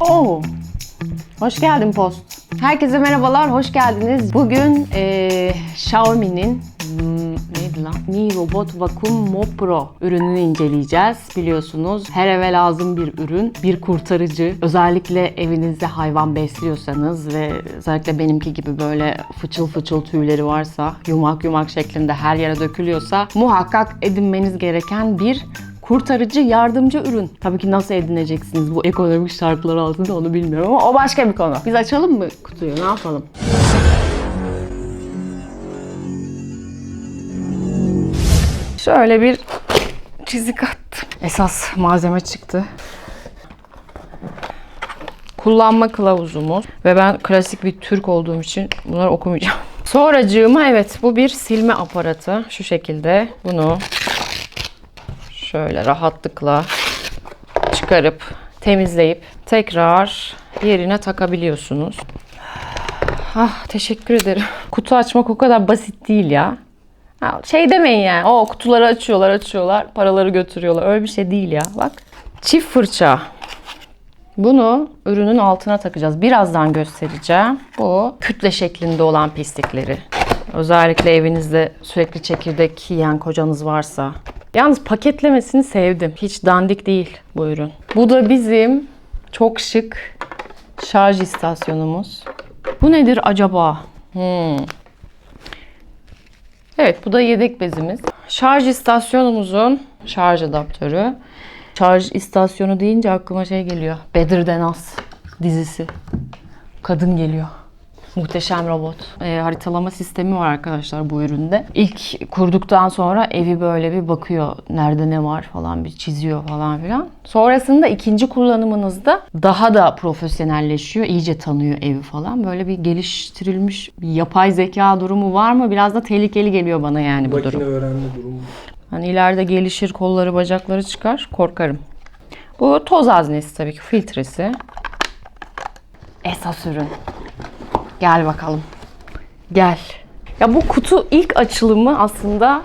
Oo. Hoş geldin Post. Herkese merhabalar, hoş geldiniz. Bugün eee Xiaomi'nin hmm, neydi lan? Mi Robot Vacuum Mop Pro ürününü inceleyeceğiz. Biliyorsunuz her eve lazım bir ürün, bir kurtarıcı. Özellikle evinizde hayvan besliyorsanız ve özellikle benimki gibi böyle fıçıl fıçıl tüyleri varsa, yumak yumak şeklinde her yere dökülüyorsa muhakkak edinmeniz gereken bir kurtarıcı yardımcı ürün. Tabii ki nasıl edineceksiniz bu ekonomik şartlar altında onu bilmiyorum ama o başka bir konu. Biz açalım mı kutuyu ne yapalım? Şöyle bir çizik attım. Esas malzeme çıktı. Kullanma kılavuzumuz ve ben klasik bir Türk olduğum için bunları okumayacağım. Sonracığıma evet bu bir silme aparatı. Şu şekilde bunu şöyle rahatlıkla çıkarıp temizleyip tekrar yerine takabiliyorsunuz. Ah teşekkür ederim. Kutu açmak o kadar basit değil ya. Ha, şey demeyin yani. O kutuları açıyorlar, açıyorlar, paraları götürüyorlar. Öyle bir şey değil ya. Bak. Çift fırça. Bunu ürünün altına takacağız. Birazdan göstereceğim. Bu kütle şeklinde olan pislikleri. Özellikle evinizde sürekli çekirdek yiyen kocanız varsa. Yalnız paketlemesini sevdim. Hiç dandik değil bu ürün. Bu da bizim çok şık şarj istasyonumuz. Bu nedir acaba? Hmm. Evet bu da yedek bezimiz. Şarj istasyonumuzun şarj adaptörü. Şarj istasyonu deyince aklıma şey geliyor. Bedir Denaz dizisi. Kadın geliyor. Muhteşem robot. Ee, haritalama sistemi var arkadaşlar bu üründe. İlk kurduktan sonra evi böyle bir bakıyor. Nerede ne var falan bir çiziyor falan filan. Sonrasında ikinci kullanımınızda daha da profesyonelleşiyor. iyice tanıyor evi falan. Böyle bir geliştirilmiş bir yapay zeka durumu var mı? Biraz da tehlikeli geliyor bana yani bu Makine durum. öğrenme durumu. Hani ileride gelişir, kolları, bacakları çıkar. Korkarım. Bu toz haznesi tabii ki filtresi. Esas ürün. Gel bakalım. Gel. Ya bu kutu ilk açılımı aslında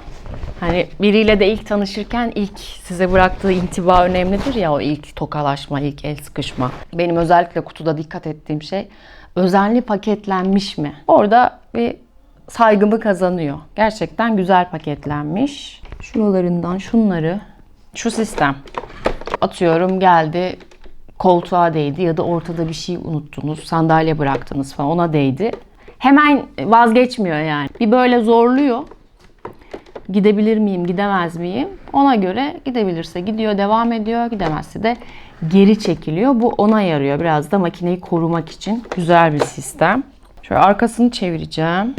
hani biriyle de ilk tanışırken ilk size bıraktığı intiba önemlidir ya o ilk tokalaşma, ilk el sıkışma. Benim özellikle kutuda dikkat ettiğim şey özenli paketlenmiş mi? Orada bir saygımı kazanıyor. Gerçekten güzel paketlenmiş. Şuralarından şunları şu sistem atıyorum geldi koltuğa değdi ya da ortada bir şey unuttunuz, sandalye bıraktınız falan ona değdi. Hemen vazgeçmiyor yani. Bir böyle zorluyor. Gidebilir miyim, gidemez miyim? Ona göre gidebilirse gidiyor, devam ediyor. Gidemezse de geri çekiliyor. Bu ona yarıyor. Biraz da makineyi korumak için güzel bir sistem. Şöyle arkasını çevireceğim.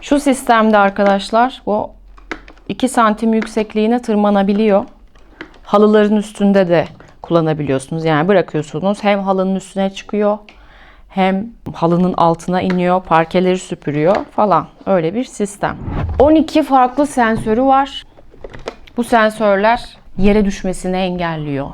Şu sistemde arkadaşlar bu 2 santim yüksekliğine tırmanabiliyor. Halıların üstünde de kullanabiliyorsunuz. Yani bırakıyorsunuz hem halının üstüne çıkıyor hem halının altına iniyor, parkeleri süpürüyor falan. Öyle bir sistem. 12 farklı sensörü var. Bu sensörler yere düşmesini engelliyor.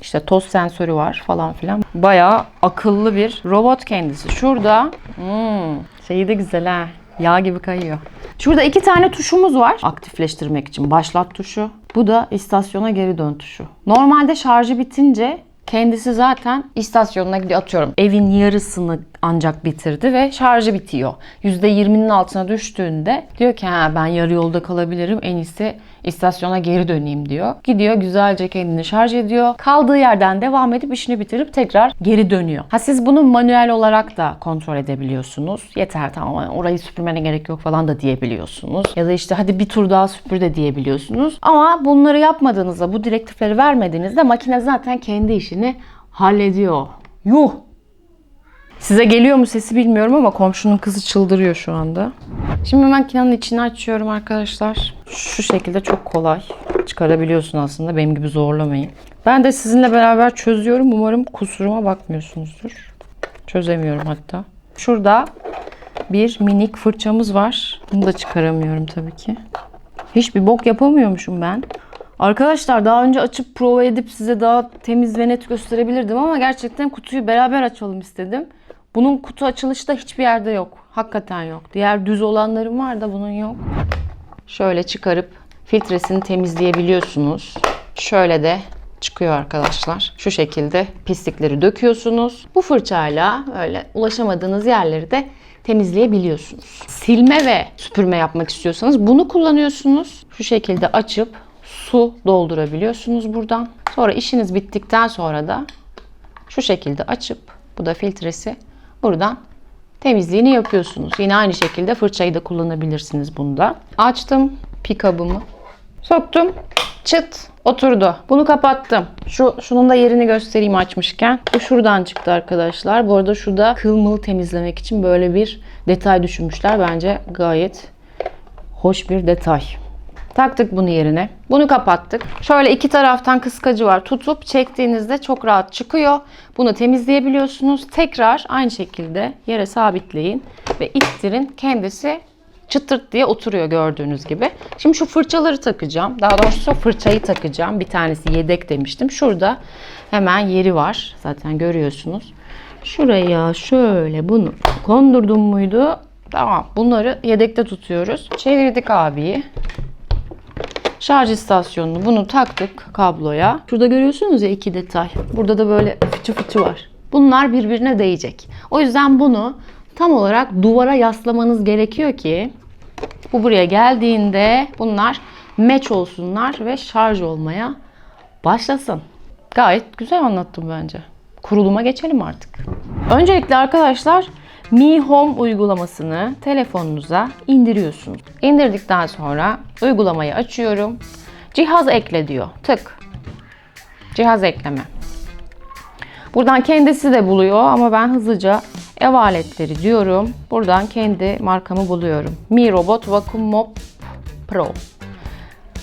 İşte toz sensörü var falan filan. Bayağı akıllı bir robot kendisi. Şurada hmm, şeyi de güzel ha. Yağ gibi kayıyor. Şurada iki tane tuşumuz var aktifleştirmek için. Başlat tuşu. Bu da istasyona geri dön tuşu. Normalde şarjı bitince kendisi zaten istasyonuna gidiyor. Atıyorum evin yarısını ancak bitirdi ve şarjı bitiyor. %20'nin altına düştüğünde diyor ki ha ben yarı yolda kalabilirim en iyisi istasyona geri döneyim diyor. Gidiyor güzelce kendini şarj ediyor. Kaldığı yerden devam edip işini bitirip tekrar geri dönüyor. Ha siz bunu manuel olarak da kontrol edebiliyorsunuz. Yeter tamam orayı süpürmene gerek yok falan da diyebiliyorsunuz. Ya da işte hadi bir tur daha süpür de diyebiliyorsunuz. Ama bunları yapmadığınızda bu direktifleri vermediğinizde makine zaten kendi işini hallediyor. Yuh! Size geliyor mu sesi bilmiyorum ama komşunun kızı çıldırıyor şu anda. Şimdi makinenin içini açıyorum arkadaşlar. Şu şekilde çok kolay çıkarabiliyorsun aslında. Benim gibi zorlamayın. Ben de sizinle beraber çözüyorum. Umarım kusuruma bakmıyorsunuzdur. Çözemiyorum hatta. Şurada bir minik fırçamız var. Bunu da çıkaramıyorum tabii ki. Hiçbir bok yapamıyormuşum ben. Arkadaşlar daha önce açıp prova edip size daha temiz ve net gösterebilirdim ama gerçekten kutuyu beraber açalım istedim. Bunun kutu açılışı da hiçbir yerde yok. Hakikaten yok. Diğer düz olanlarım var da bunun yok. Şöyle çıkarıp filtresini temizleyebiliyorsunuz. Şöyle de çıkıyor arkadaşlar. Şu şekilde pislikleri döküyorsunuz. Bu fırçayla öyle ulaşamadığınız yerleri de temizleyebiliyorsunuz. Silme ve süpürme yapmak istiyorsanız bunu kullanıyorsunuz. Şu şekilde açıp su doldurabiliyorsunuz buradan. Sonra işiniz bittikten sonra da şu şekilde açıp bu da filtresi buradan temizliğini yapıyorsunuz. Yine aynı şekilde fırçayı da kullanabilirsiniz bunda. Açtım pikabımı. Soktum. Çıt oturdu. Bunu kapattım. Şu şunun da yerini göstereyim açmışken. Bu şuradan çıktı arkadaşlar. Bu arada şurada kıl mıl temizlemek için böyle bir detay düşünmüşler. Bence gayet hoş bir detay. Taktık bunu yerine. Bunu kapattık. Şöyle iki taraftan kıskacı var. Tutup çektiğinizde çok rahat çıkıyor. Bunu temizleyebiliyorsunuz. Tekrar aynı şekilde yere sabitleyin ve ittirin. Kendisi çıtırt diye oturuyor gördüğünüz gibi. Şimdi şu fırçaları takacağım. Daha doğrusu fırçayı takacağım. Bir tanesi yedek demiştim. Şurada hemen yeri var. Zaten görüyorsunuz. Şuraya şöyle bunu kondurdum muydu? Tamam. Bunları yedekte tutuyoruz. Çevirdik abiyi. Şarj istasyonunu bunu taktık kabloya. Şurada görüyorsunuz ya iki detay. Burada da böyle fıçı fıçı var. Bunlar birbirine değecek. O yüzden bunu tam olarak duvara yaslamanız gerekiyor ki bu buraya geldiğinde bunlar meç olsunlar ve şarj olmaya başlasın. Gayet güzel anlattım bence. Kuruluma geçelim artık. Öncelikle arkadaşlar Mi Home uygulamasını telefonunuza indiriyorsunuz. İndirdikten sonra uygulamayı açıyorum. Cihaz ekle diyor. Tık. Cihaz ekleme. Buradan kendisi de buluyor ama ben hızlıca ev aletleri diyorum. Buradan kendi markamı buluyorum. Mi Robot Vacuum Mop Pro.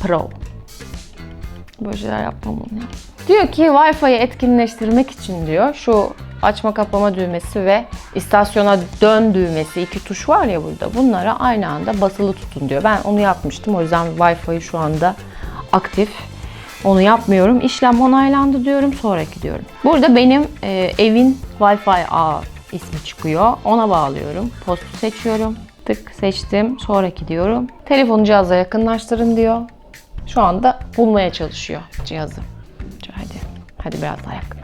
Pro. Böyle şeyler yapmam onu. Diyor ki Wi-Fi'yi etkinleştirmek için diyor şu açma kapama düğmesi ve istasyona dön düğmesi iki tuş var ya burada. Bunlara aynı anda basılı tutun diyor. Ben onu yapmıştım. O yüzden Wi-Fi şu anda aktif. Onu yapmıyorum. İşlem onaylandı diyorum. Sonraki diyorum. Burada benim e, evin Wi-Fi ağı ismi çıkıyor. Ona bağlıyorum. Postu seçiyorum. Tık seçtim. Sonraki diyorum. Telefonu cihaza yakınlaştırın diyor. Şu anda bulmaya çalışıyor cihazı. Hadi. Hadi biraz daha yakınlaştır.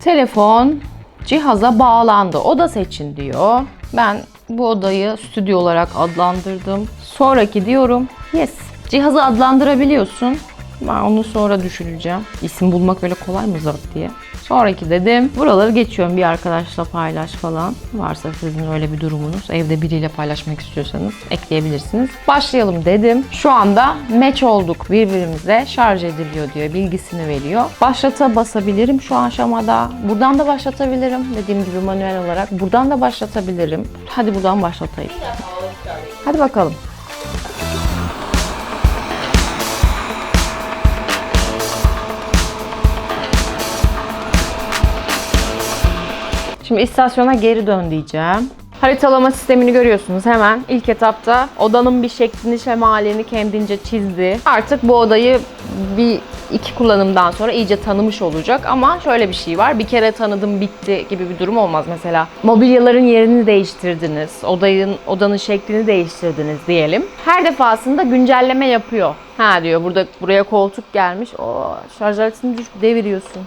Telefon cihaza bağlandı. Oda seçin diyor. Ben bu odayı stüdyo olarak adlandırdım. Sonraki diyorum. Yes. Cihazı adlandırabiliyorsun. Ben onu sonra düşüneceğim. İsim bulmak öyle kolay mı zat diye. Sonraki dedim. Buraları geçiyorum bir arkadaşla paylaş falan. Varsa sizin öyle bir durumunuz. Evde biriyle paylaşmak istiyorsanız ekleyebilirsiniz. Başlayalım dedim. Şu anda match olduk birbirimize. Şarj ediliyor diyor. Bilgisini veriyor. Başlata basabilirim şu aşamada. Buradan da başlatabilirim. Dediğim gibi manuel olarak. Buradan da başlatabilirim. Hadi buradan başlatayım. Hadi bakalım. Şimdi istasyona geri dön diyeceğim. Haritalama sistemini görüyorsunuz hemen. ilk etapta odanın bir şeklini, şemalini kendince çizdi. Artık bu odayı bir iki kullanımdan sonra iyice tanımış olacak ama şöyle bir şey var. Bir kere tanıdım bitti gibi bir durum olmaz mesela. Mobilyaların yerini değiştirdiniz. Odayın odanın şeklini değiştirdiniz diyelim. Her defasında güncelleme yapıyor. Ha diyor burada buraya koltuk gelmiş. O şarj aletini düş deviriyorsun.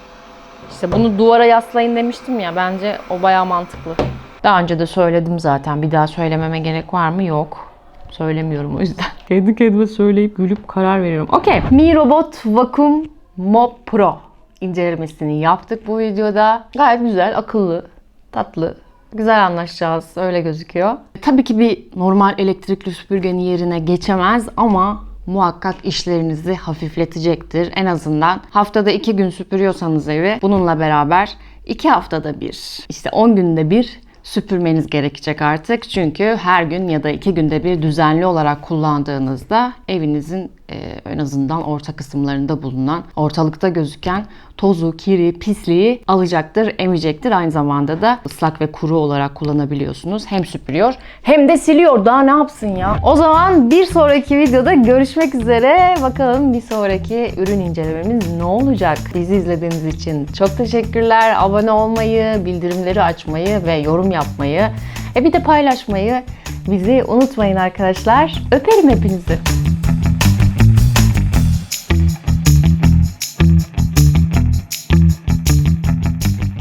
İşte bunu duvara yaslayın demiştim ya bence o bayağı mantıklı. Daha önce de söyledim zaten. Bir daha söylememe gerek var mı? Yok. Söylemiyorum o yüzden. Kendi kendime söyleyip gülüp karar veriyorum. Okey. Mi Robot Vacuum Mop Pro incelemesini yaptık bu videoda. Gayet güzel, akıllı, tatlı. Güzel anlaşacağız. Öyle gözüküyor. Tabii ki bir normal elektrikli süpürgenin yerine geçemez ama muhakkak işlerinizi hafifletecektir. En azından haftada iki gün süpürüyorsanız evi bununla beraber iki haftada bir, işte 10 günde bir süpürmeniz gerekecek artık. Çünkü her gün ya da iki günde bir düzenli olarak kullandığınızda evinizin e, en azından orta kısımlarında bulunan, ortalıkta gözüken tozu, kiri, pisliği alacaktır, emecektir. Aynı zamanda da ıslak ve kuru olarak kullanabiliyorsunuz. Hem süpürüyor hem de siliyor. Daha ne yapsın ya? O zaman bir sonraki videoda görüşmek üzere. Bakalım bir sonraki ürün incelememiz ne olacak? Bizi izlediğiniz için çok teşekkürler. Abone olmayı, bildirimleri açmayı ve yorum yapmayı, e bir de paylaşmayı bizi unutmayın arkadaşlar. Öperim hepinizi.